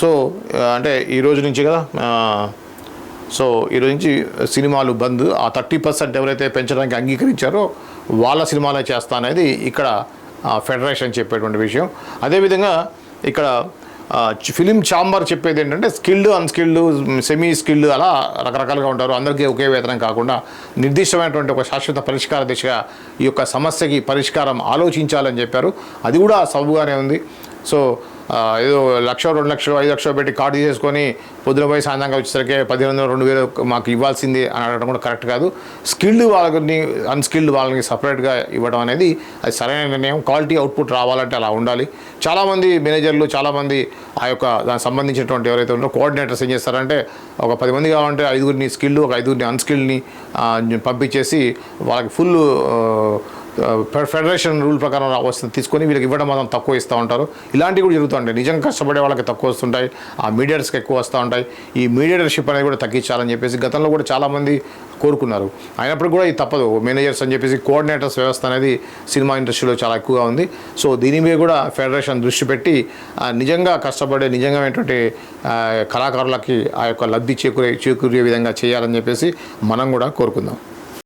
So అంటే ఈ రోజు నుంచి కదా సో ఈ రోజు నుంచి సినిమాలు బంద్. ఆ థర్టీ పర్సెంట్ ఎవరైతే పెంచడానికి అంగీకరించారో వాళ్ళ సినిమాలే చేస్తా అనేది ఇక్కడ ఫెడరేషన్ చెప్పేటువంటి విషయం. అదేవిధంగా ఇక్కడ ఫిలిం ఛాంబర్ చెప్పేది ఏంటంటే స్కిల్డ్ అన్స్కిల్డ్ సెమీ స్కిల్డ్ అలా రకరకాలుగా ఉంటారు. అందరికీ ఒకే వేతనం కాకుండా నిర్దిష్టమైనటువంటి ఒక శాశ్వత పరిష్కార దిశగా ఈ యొక్క సమస్యకి పరిష్కారం ఆలోచించాలని చెప్పారు. అది కూడా సబుగానే ఉంది. సో ఏదో లక్ష రెండు లక్షలు ఐదు లక్షలు పెట్టి కార్డు చేసుకొని పొద్దున పోయి సాయంత్రంగా వచ్చేసరికి పదిహేను రెండు వేలు మాకు ఇవ్వాల్సింది అని అడగడం కూడా కరెక్ట్ కాదు. స్కిల్డ్ వాళ్ళని అన్స్కిల్డ్ వాళ్ళని సపరేట్గా ఇవ్వడం అనేది అది సరైన నిర్ణయం. క్వాలిటీ అవుట్పుట్ రావాలంటే అలా ఉండాలి. చాలామంది మేనేజర్లు చాలామంది ఆ యొక్క దానికి సంబంధించినటువంటి ఎవరైతే ఉన్నారో కోఆర్డినేటర్స్ ఏం చేస్తారంటే ఒక పది మంది కావాలంటే ఐదుగురిని స్కిల్డ్ ఒక ఐదుగురిని అన్స్కిల్డ్ని పంపించేసి వాళ్ళకి ఫుల్ ఫెడరేషన్ రూల్ ప్రకారం వస్తుంది. తీసుకొని వీళ్ళకి ఇవ్వడం మాత్రం తక్కువ ఇస్తూ ఉంటారు. ఇలాంటివి కూడా జరుగుతుంటాయి నిజంగా కష్టపడే వాళ్ళకి తక్కువ వస్తుంటాయి. ఆ మీడియేటర్స్కి ఎక్కువ వస్తూ ఉంటాయి. ఈ మీడియేటర్షిప్ అనేది కూడా తగ్గించాలని చెప్పేసి గతంలో కూడా చాలామంది కోరుకున్నారు. అయినప్పుడు కూడా ఇది తప్పదు. మేనేజర్స్ అని చెప్పేసి కోఆర్డినేటర్స్ వ్యవస్థ అనేది సినిమా ఇండస్ట్రీలో చాలా ఎక్కువగా ఉంది. సో దీని మీద కూడా ఫెడరేషన్ దృష్టి పెట్టి నిజంగా కష్టపడే నిజంగామైనటువంటి కళాకారులకి ఆ యొక్క లబ్ధి చేకూరే చేకూరే విధంగా చేయాలని చెప్పేసి మనం కూడా కోరుకుందాం.